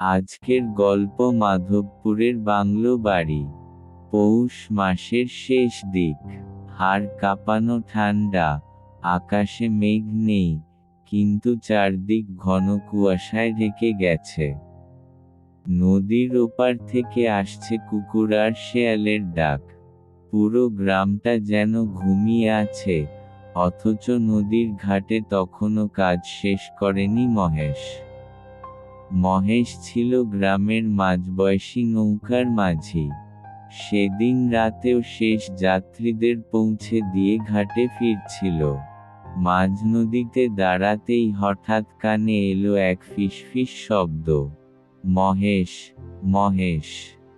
আজকের গল্প মাধবপুরের বাংলো বাড়ি। পৌষ মাসের শেষ দিক। হাড় কাঁপানো ঠান্ডা আকাশে মেঘ নেই, কিন্তু চারদিক ঘন কুয়াশায় ঢেকে গেছে। নদীর ওপার থেকে আসছে কুকুর আর শেয়ালের ডাক। পুরো গ্রামটা যেন ঘুমিয়ে আছে, অথচ নদীর ঘাটে তখনও কাজ শেষ করেনি মহেশ। মহেশ ছিল গ্রামের মাঝবয়সী নৌকার মাঝি। সেদিন রাতেও শেষ যাত্রীদের পৌঁছে দিয়ে ঘাটে ফিরছিল। মাঝ নদীতে দাঁড়াতেই হঠাৎ কানে এলো এক ফিসফিস শব্দ। মহেশ মহেশ,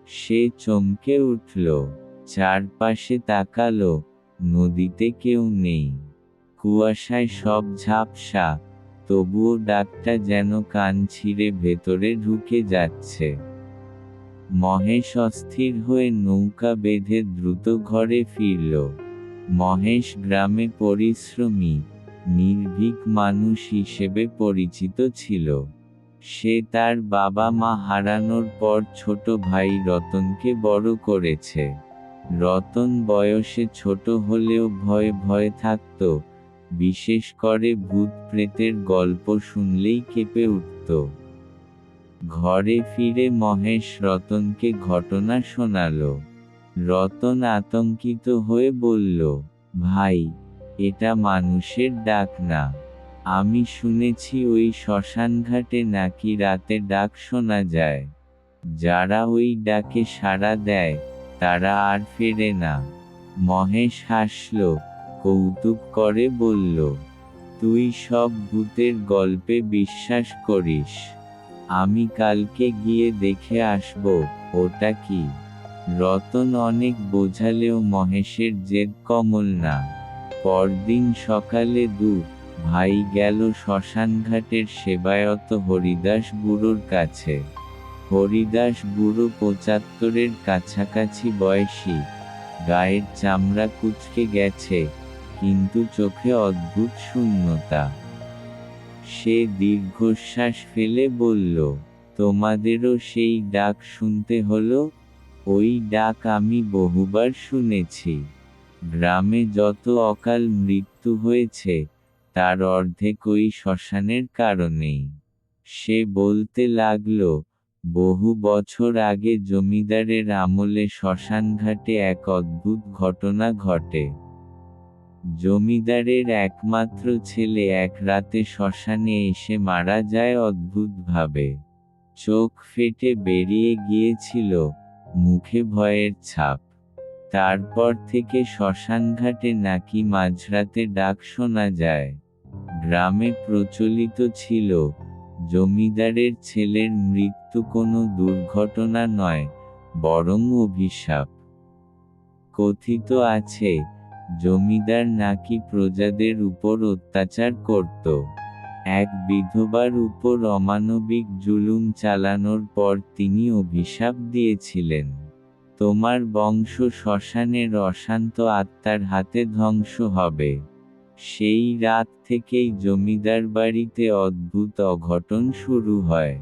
সে চমকে উঠল। চারপাশে তাকালো, নদীতে কেউ নেই। কুয়াশায় সব ঝাপসা তবুও ডাকটা যেন কান ছিঁড়ে ভেতরে ঢুকে যাচ্ছে। মহেশ অস্থির হয়ে নৌকা বেঁধে দ্রুত ঘরে ফিরল। মহেশ গ্রামে পরিশ্রমী, নির্ভীক মানুষ হিসেবে পরিচিত ছিল। সে তার বাবা মা হারানোর পর ছোট ভাই রতনকে বড় করেছে। রতন বয়সে ছোট হলেও ভয়ে ভয়ে থাকত। বিশেষ করে ভূত প্রেতের গল্প শুনলেই কেঁপে উঠত। ঘরে ফিরে মহেশ রতনকে ঘটনা শোনাল। রতন আতঙ্কিত হয়ে বলল, ভাই, এটা মানুষের ডাক না। আমি শুনেছি ওই শ্মশানঘাটে নাকি রাতে ডাক শোনা যায়। যারা ওই ডাকে সাড়া দেয়, তারা আর ফেরে না। মহেশ হাসল কৌতুক করে বলল, তুই সব ভূতের গল্পে বিশ্বাস করিস। আমি কালকে গিয়ে দেখে আসব, ওটা কি? রতন অনেক বোঝালেও মহেশের জেদ কমল না। পরদিন সকালে দু ভাই গেল শ্মশানঘাটের সেবায়ত হরিদাস বুড়োর কাছে। হরিদাস বুড়ো পঁচাত্তরের কাছাকাছি বয়সী, গায়ের চামড়া কুচকে গেছে কিন্তু চোখে অদ্ভুত শূন্যতা। সে দীর্ঘশ্বাস ফেলে বলল, তোমাদেরও সেই ডাক শুনতে হলো? ওই ডাক আমি বহুবার শুনেছি। গ্রামে যত অকাল মৃত্যু হয়েছে, তার অর্ধেক ওই শ্মশানের কারণেই। সে বলতে লাগল, বহু বছর আগে জমিদারের আমলে শ্মশানঘাটে এক অদ্ভুত ঘটনা ঘটে। জমিদারের একমাত্র ছেলে এক রাতে শ্মশানে এসে মারা যায় অদ্ভুতভাবে। চোখ ফেটে বেরিয়ে গিয়েছিল মুখে ভয়ের ছাপ। তারপর থেকে শ্মশানঘাটে নাকি মাঝরাতে ডাক শোনা যায়। গ্রামে প্রচলিত ছিল, জমিদারের ছেলের মৃত্যু কোনো দুর্ঘটনা নয়, বরং অভিশাপ। কথিত আছে জমিদার নাকি প্রজাদের উপর অত্যাচার করত। এক বিধবার উপর অমানবিক জুলুম চালানোর পর তিনি অভিশাপ দিয়েছিলেন। তোমার বংশ শ্মশানের অশান্ত আত্মার হাতে ধ্বংস হবে। সেই রাত থেকেই জমিদার বাড়িতে অদ্ভুত অঘটন শুরু হয়।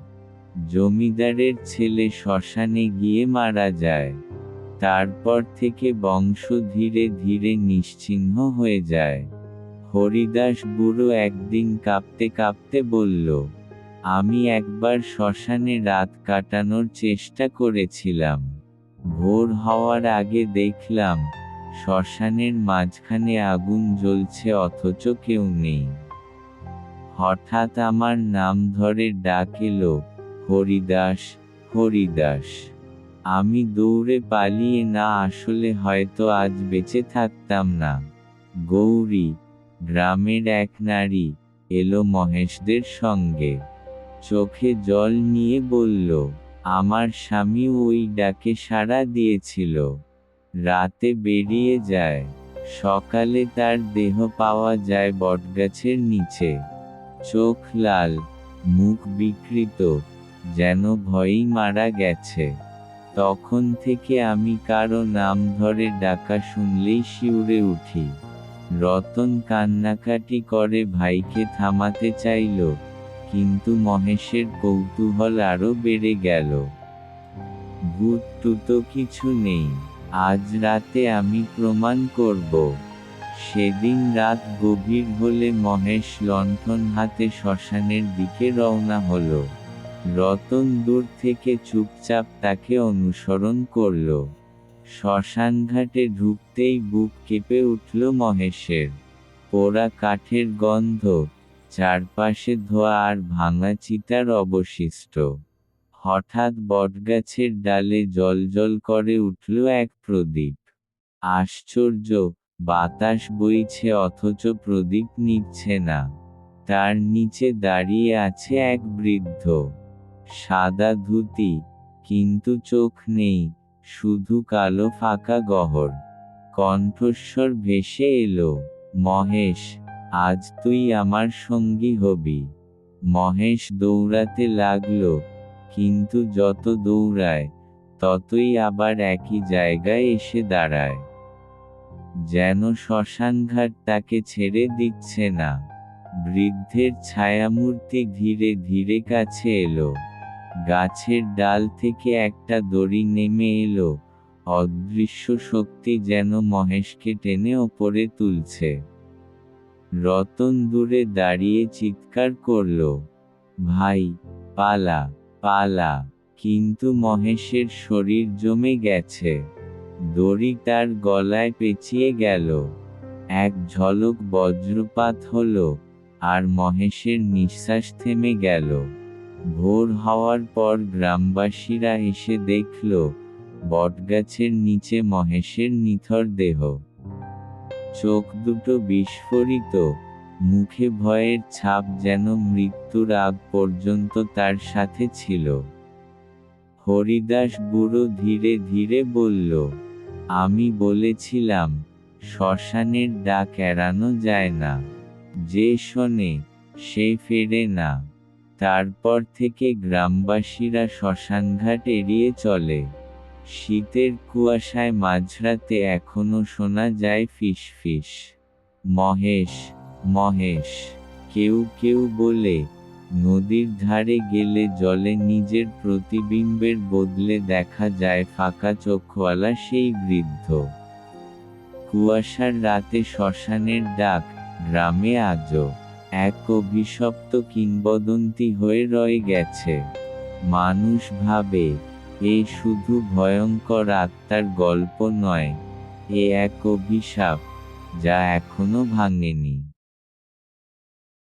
জমিদারের ছেলে শ্মশানে গিয়ে মারা যায়। তারপর থেকে বংশ ধীরে ধীরে নিশ্চিহ্ন হয়ে যায়। হরিদাস বুড়ো একদিন কাঁপতে কাঁপতে বলল, আমি একবার শ্মশানে রাত কাটানোর চেষ্টা করেছিলাম। ভোর হওয়ার আগে দেখলাম, শ্মশানের মাঝখানে আগুন জ্বলছে অথচ কেউ নেই। হঠাৎ আমার নাম ধরে ডাক এলো, হরিদাস হরিদাস। আমি দৌড়ে পালিয়ে না আসলে হয়তো আজ বেঁচে থাকতাম না। গৌরী, গ্রামের এক নারী এলো মহেশদের সঙ্গে। চোখে জল নিয়ে বলল, আমার স্বামী ওই ডাকে সাড়া দিয়েছিল। রাতে বেরিয়ে যায়। সকালে তার দেহ পাওয়া যায় বটগাছের নিচে। চোখ লাল, মুখ বিকৃত, যেন ভয়েই মারা গেছে। তখন থেকে আমি কারও নাম ধরে ডাকা শুনলেই শিউরে উঠি। রতন কান্নাকাটি করে ভাইকে থামাতে চাইল, কিন্তু মহেশের কৌতূহল আরও বেড়ে গেল। ভূত টুতো কিছু নেই, আজ রাতে আমি প্রমাণ করব। সেদিন রাত গভীর হলে মহেশ লণ্ঠন হাতে শ্মশানের দিকে রওনা হলো। রতন দূর থেকে চুপচাপ তাকে অনুসরণ করল। শ্মশানঘাটে ঢুকতেই বুক কেঁপে উঠল মহেশের। পোড়া কাঠের গন্ধ, চারপাশে ধোয়া আর ভাঙা চিতার অবশিষ্ট। হঠাৎ বটগাছের ডালে জলজল করে উঠল এক প্রদীপ। আশ্চর্য, বাতাস বইছে অথচ প্রদীপ নিচ্ছে না। তার নিচে দাঁড়িয়ে আছে এক বৃদ্ধ। সাদা ধুতি, কিন্তু চোখ নেই, শুধু কালো ফাঁকা গহর। কণ্ঠস্বর ভেসে এলো, মহেশ, আজ তুই আমার সঙ্গী হবি। মহেশ দৌড়াতে লাগল, কিন্তু যত দৌড়ায়, ততই আবার একই জায়গায় এসে দাঁড়ায়। যেন শ্মশানঘাট তাকে ছেড়ে দিচ্ছে না। বৃদ্ধের ছায়ামূর্তি ধীরে ধীরে কাছে এলো। গাছের ডাল থেকে একটা দড়ি নেমে এলো। অদৃশ্য শক্তি যেন মহেশকে টেনে ওপরে তুলছে। রতন দূরে দাঁড়িয়ে চিৎকার করল, ভাই, পালা পালা, কিন্তু মহেশের শরীর জমে গেছে। দড়ি তার গলায় পেঁচিয়ে গেল। এক ঝলক বজ্রপাত হলো, আর মহেশের নিঃশ্বাস থেমে গেল। ভোর হওয়ার পর গ্রামবাসীরা এসে দেখল, বটগাছের নিচে মহেশের নিথর দেহ। চোখ দুটো বিস্ফোরিত, মুখে ভয়ের ছাপ যেন মৃত্যুর আগ পর্যন্ত তার সাথে ছিল। হরিদাস বুড়ো ধীরে ধীরে বলল, আমি বলেছিলাম, শ্মশানের ডাক এড়ানো যায় না। যে শোনে, সে ফেরে না। তারপর থেকে গ্রামবাসীরা শ্মশানঘাট এড়িয়ে চলে। শীতের কুয়াশায় মাঝরাতে এখনও শোনা যায় ফিস ফিস মহেশ মহেশ, কেউ কেউ বলে, নদীর ধারে গেলে জলে নিজের প্রতিবিম্বের বদলে দেখা যায় ফাঁকা চোখওয়ালা সেই বৃদ্ধ। কুয়াশার রাতে শ্মশানের ডাক, গ্রামে আজও এক অভিশপ্ত কিংবদন্তি হয়ে রয়ে গেছে। মানুষ ভাবে, এ শুধু ভয়ঙ্কর আত্মার গল্প নয়, এ এক অভিশাপ, যা এখনও ভাঙেনি।